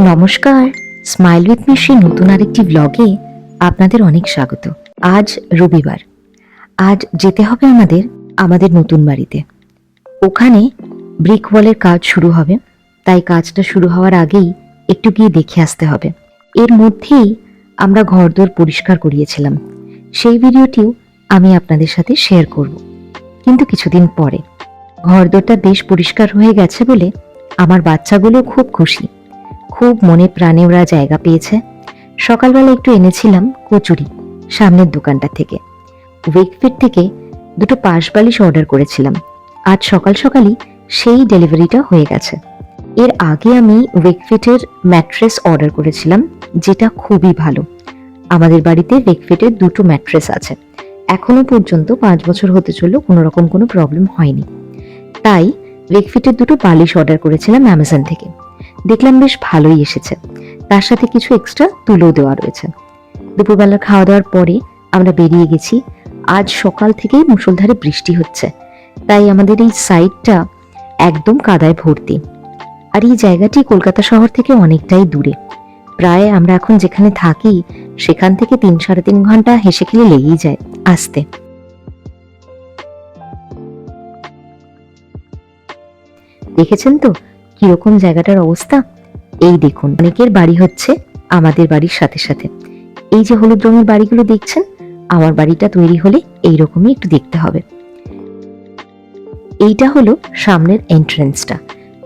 নমস্কার smile with Misri নতুন আরেকটি ব্লগে আপনাদের অনেক স্বাগত। আজ রবিবার। আজ যেতে হবে আমাদের আমাদের নতুন বাড়িতে। ওখানে ব্রিক ওয়ালের কাজ শুরু হবে, তাই কাজটা শুরু হওয়ার আগেই একটু গিয়ে দেখে আসতে হবে। এর মধ্যেই আমরা ঘরদোর পরিষ্কার করিয়েছিলাম। সেই ভিডিওটিও আমি আপনাদের সাথে শেয়ার করব। কিন্তু কিছুদিন পরে। ঘরদোরটা বেশ পরিষ্কার হয়ে গেছে বলে আমার বাচ্চাগুলো খুব খুশি। খুব মনে প্রাণে ওরা জায়গা পেয়েছে। সকালবেলা একটু এনেছিলাম কচুরি, সামনের দোকানটা থেকে। ওয়েকফিট থেকে দুটো পাশ বালিশ অর্ডার করেছিলাম। আজ সকাল সকালই সেই ডেলিভারিটা হয়ে গেছে। এর আগে আমি ওয়েকফিটের ম্যাট্রেস অর্ডার করেছিলাম, যেটা খুবই ভালো। আমাদের বাড়িতে ওয়েকফিটের দুটো ম্যাট্রেস আছে। এখনও পর্যন্ত পাঁচ বছর হতে চলল কোনো রকম কোনো প্রবলেম হয়নি। তাই ওয়েকফিটের দুটো বালিশ অর্ডার করেছিলাম অ্যামাজন থেকে। দেখলাম বেশ ভালোই এসেছে। তার সাথে কিছু এক্সট্রা তুলোও দেওয়া রয়েছে। দুপুরবেলা খাওয়া দাওয়ার পরে আমরা বেরিয়ে গেছি। আজ সকাল থেকেই মুষলধারে বৃষ্টি হচ্ছে। তাই আমাদের এই সাইডটা একদম কাদায় ভর্তি। আর এই জায়গাটি কলকাতা শহর থেকে অনেকটাই দূরে। প্রায় আমরা এখন যেখানে থাকি, সেখান থেকে তিন সাড়ে তিন ঘণ্টা হেসে খেলে লেগেই যায় আসতে। দেখেছেন তো? কীরকম জায়গাটার অবস্থা? এই দেখুন, অনেকের বাড়ি হচ্ছে আমাদের বাড়ির সাথে সাথে। এই যে হলুদ রঙের বাড়িগুলো দেখছেন, আমার বাড়িটা তৈরি হলে এই রকমই একটু দেখতে হবে। এইটা হলো সামনের এন্ট্রেন্সটা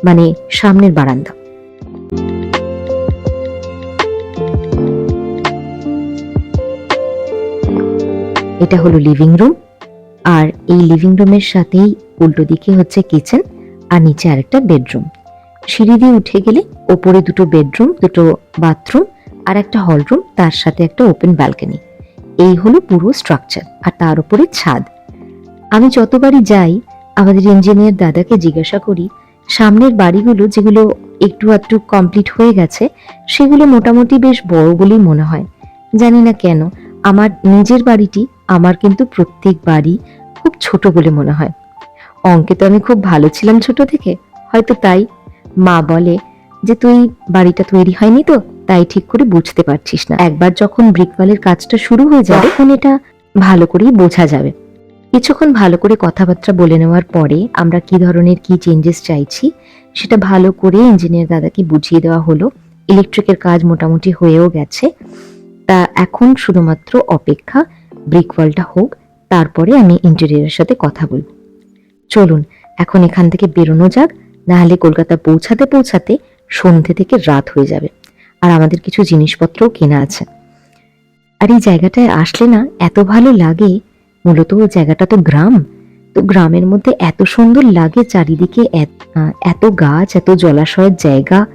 মানে সামনের বারান্দা। এটা হলো লিভিং রুম আর এই লিভিং রুমের সাথেই উল্টো দিকে হচ্ছে কিচেন আর নিচে আরেকটা বেডরুম সিঁড়ি দিয়ে উঠে গেলে ওপরে দুটো বেডরুম, দুটো বাথরুম আর একটা হলরুম, তার সাথে একটা ওপেন ব্যালকনি। এই হলো পুরো স্ট্রাকচার আর তার উপরে ছাদ। আমি যতবারই যাই, আমাদের ইঞ্জিনিয়ার দাদাকে জিজ্ঞাসা করি, সামনের বাড়িগুলো যেগুলো একটু আধটু কমপ্লিট হয়ে গেছে, সেগুলো মোটামুটি বেশ বড় বলেই মনে হয়। জানি না কেন, আমার নিজের বাড়িটি আমার কিন্তু প্রত্যেক বাড়ি খুব ছোট বলে মনে হয়। অঙ্কে তো আমি খুব ভালো ছিলাম ছোট থেকে, হয়তো তাই মা বলে যে তুই বাড়িটা তৈরি হয়নি তো তাই ঠিক করে বুঝতে পারছিস না। একবার যখন ব্রিকওয়ালের কাজটা শুরু হয়ে যাবে তখন এটা ভালো করেই বোঝা যাবে। কিছুক্ষণ ভালো করে কথাবার্তা বলে নেওয়ার পরে আমরা কি ধরনের কি চেঞ্জেস চাইছি সেটা ভালো করে ইঞ্জিনিয়ার দাদাকে বুঝিয়ে দেওয়া হলো। ইলেকট্রিকের কাজ মোটামুটি হয়েও গেছে। তা এখন শুধুমাত্র অপেক্ষা ব্রিকওয়ালটা হোক তারপরে আমি ইন্টেরিয়ারের সাথে কথা বলব। চলুন এখন এখান থেকে বেরোনো যাক। নাহলে কলকাতা পৌঁছাতে পৌঁছাতে সন্ধে থেকে রাত হয়ে যাবে। আর আমাদের কিছু জিনিসপত্রও কেনা আছে। আর এই জায়গাটায় আসলে না এত ভালো লাগে, মূলত জায়গাটা তো গ্রাম। তো গ্রামের মধ্যে এত সুন্দর লাগে চারিদিকে এত গাছ, এত জলাশয়ের জায়গা।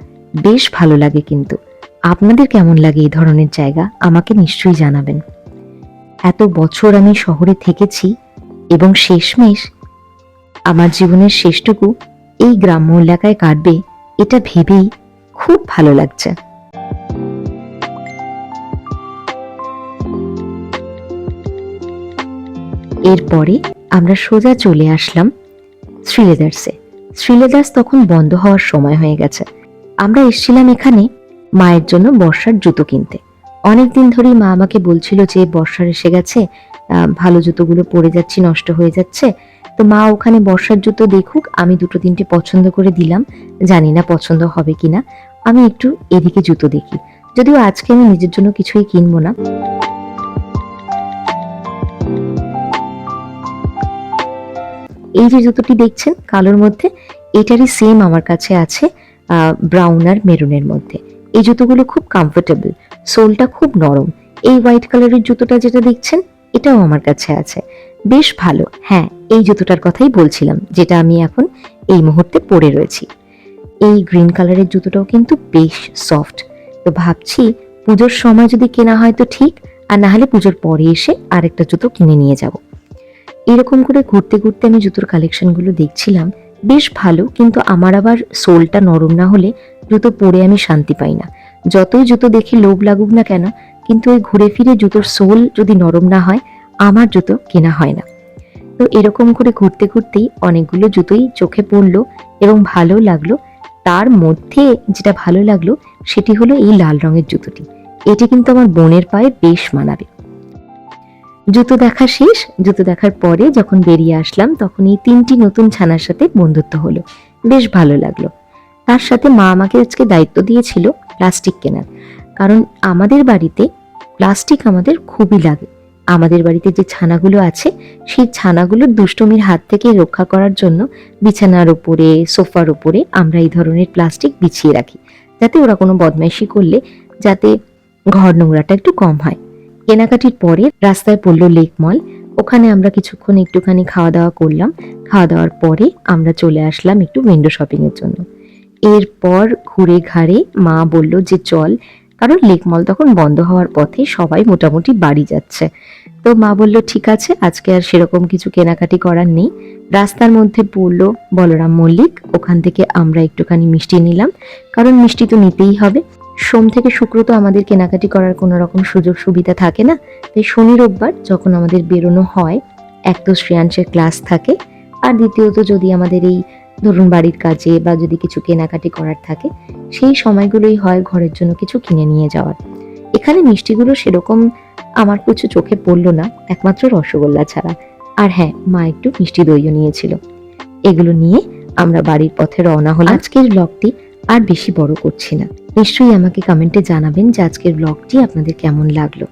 বেশ ভালো লাগে কিন্তু। আপনাদের কেমন লাগে এই ধরনের জায়গা? আমাকে নিশ্চয়ই জানাবেন। এত বছর আমি শহরে থেকেছি এবং শেষমেশ আমার জীবনের শেষটুকু এই গ্রাম্য এলাকায় কাটবে, এটা ভেবেই খুব ভালো লাগছে। এরপরে আমরা সোজা চলে আসলাম শ্রীলেদার্সে। শ্রীলেদার্স তখন বন্ধ হওয়ার সময় হয়ে গেছে। আমরা এসেছিলাম এখানে মায়ের জন্য বর্ষার জুতো কিনতে। অনেকদিন ধরেই মা আমাকে বলছিল যে বর্ষার এসে গেছে ভালো জুতোগুলো পরে যাচ্ছি, নষ্ট হয়ে যাচ্ছে। তো মা ওখানে বর্ষার জুতো দেখুক, আমি দুটো তিনটে পছন্দ করে দিলাম। জানি না পছন্দ হবে কিনা। আমি একটু এদিকে জুতো দেখি। যদিও আজকে আমি নিজের জন্য কিছুই কিনবো না। এই যে জুতোটি দেখছেন, কালোর মধ্যে, এটারই সেম আমার কাছে আছে ব্রাউন আর মেরুনের মধ্যে। এই জুতোগুলো খুব কমফোর্টেবল সোলটা খুব নরম। এই হোয়াইট কালারের জুতোটা যেটা দেখছেন এটাও আমার কাছে আছে। বেশ ভালো। হ্যাঁ এই জুতোটার কথাই বলছিলাম, যেটা আমি এখন এই মুহূর্তে পরে রয়েছি। এই গ্রিন কালারের জুতোটাও কিন্তু বেশ সফট। তো ভাবছি পুজোর সময় যদি কেনা হয় তো ঠিক, আর না হলে পুজোর পরে এসে আরেকটা জুতো কিনে নিয়ে যাব। এরকম করে ঘুরতে ঘুরতে আমি জুতোর কালেকশনগুলো দেখছিলাম, বেশ ভালো, কিন্তু আমার আবার সোলটা নরম না হলে জুতো পরে আমি শান্তি পাই না। যতই জুতো দেখি লোভ লাগুক না কেন কিন্তু ওই ঘুরে ফিরে জুতোর সোল যদি নরম না হয়, আমার জুতো কেনা হয় না। তো এরকম করে ঘুরতে ঘুরতেই অনেকগুলো জুতোই চোখে পড়ল এবং ভালো লাগল। তার মধ্যে যেটা ভালো লাগল, সেটি হলো এই লাল রঙের জুতোটি। এটি কিন্তু আমার বোনের পায়ে বেশ মানাবে। জুতো দেখা শেষ। জুতো দেখার পরে যখন বেরিয়ে আসলাম, তখন এই তিনটি নতুন ছানার সাথে বন্ধুত্ব হলো। বেশ ভালো লাগল। তার সাথে মা আমাকে আজকে দায়িত্ব দিয়েছিল প্লাস্টিক কেনার। কারণ আমাদের বাড়িতে প্লাস্টিক আমাদের খুবই লাগে। আমাদের বাড়িতে যে ছানাগুলো আছে, সেই ছানাগুলোর দুষ্টমির হাত থেকে রক্ষা করার জন্য বিছানার উপরে, সোফার উপরে আমরা এই ধরনের প্লাস্টিক বিছিয়ে রাখি। যাতে ওরা কোনো বদমাইশি করলে যাতে ঘর নোংরাটা একটু কম হয়। কেনাকাটির পরে রাস্তায় পড়ল লেক মল। ওখানে আমরা কিছুক্ষণ একটুখানি খাওয়া দাওয়া করলাম। খাওয়া দাওয়ার পরে আমরা চলে আসলাম একটু উইন্ডো শপিংয়ের জন্য। এরপর ঘুরে ঘাড়ে মা বলল যে, চল কারণ লেক মল তখন বন্ধ হওয়ার পথে সবাই মোটামুটি বাড়ি যাচ্ছে। তো মা বলল, ঠিক আছে, আজকে আর সেরকম কিছু কেনাকাটি করার নেই। রাস্তার মধ্যে পড়ল বলরাম মল্লিক, ওখান থেকে আমরা একটুখানি মিষ্টি নিলাম। কারণ মিষ্টি তো নিতেই হবে। সোম থেকে শুক্র তো আমাদের কেনাকাটি করার কোনো রকম সুযোগ সুবিধা থাকে না। তাই শনি রোববার যখন আমাদের বেরোনো হয়, এক তো শ্রেয়াংশের ক্লাস থাকে, আর দ্বিতীয়ত যদি আমাদের এই ধরুন বাড়ির কাজে বা যদি কিছু কেনাকাটি করার থাকে, সেই সময়গুলোই হয় ঘরের জন্য কিছু কিনে নিয়ে যাওয়ার। এখানে মিষ্টিগুলো সেরকম আমার কিছু চোখে পড়ল না, একমাত্র রসগোল্লা ছাড়া। আর হ্যাঁ মা একটু মিষ্টি দইও নিয়েছিল। এগুলো নিয়ে আমরা বাড়ির পথে রওনা হলাম। আজকের ব্লগটি আর বেশি বড় করছি না। নিশ্চয়ই আমাকে কমেন্টে জানাবেন যে আজকের ব্লগটি আপনাদের কেমন লাগল।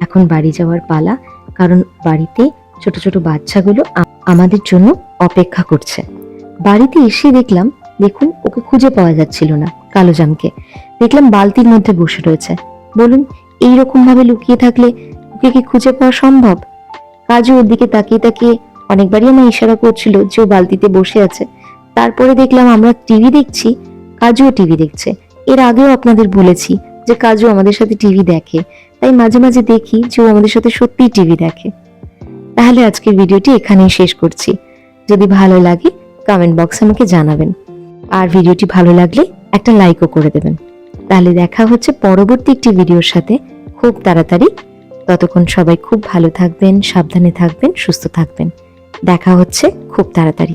এখন বাড়ি যাওয়ার পালা, কারণ বাড়িতে ছোট ছোট বাচ্চাগুলো আমাদের জন্য অপেক্ষা করছে। বাড়িতে এসে দেখলাম, দেখুন, ওকে খুঁজে পাওয়া যাচ্ছিল না, কালোজামকে। দেখলাম বালতির মধ্যে বসে রয়েছে। বলুন এইরকম ভাবে লুকিয়ে থাকলে ওকে কি খুঁজে পাওয়া সম্ভব? কাজু ওর দিকে তাকিয়ে তাকিয়ে অনেকবারই আমার ইশারা করছিল যে ও বালতিতে বসে আছে। তারপরে দেখলাম আমরা টিভি দেখছি, কাজুও টিভি দেখছে। এর আগেও আপনাদের বলেছি যে কাজু আমাদের সাথে টিভি দেখে। তাই মাঝে মাঝে দেখি যে ও আমাদের সাথে সত্যিই টিভি দেখে। তাহলে আজকের ভিডিওটি এখানেই শেষ করছি। যদি ভালো লাগে কমেন্ট বক্সে আমাকে জানাবেন। আর ভিডিওটি ভালো লাগলে একটা লাইকও করে দেবেন। তাহলে দেখা হচ্ছে পরবর্তী একটি ভিডিওর সাথে। খুব তাড়াতাড়ি। ততক্ষণ সবাই খুব ভালো থাকবেন, সাবধানে থাকবেন, সুস্থ থাকবেন। দেখা হচ্ছে খুব তাড়াতাড়ি।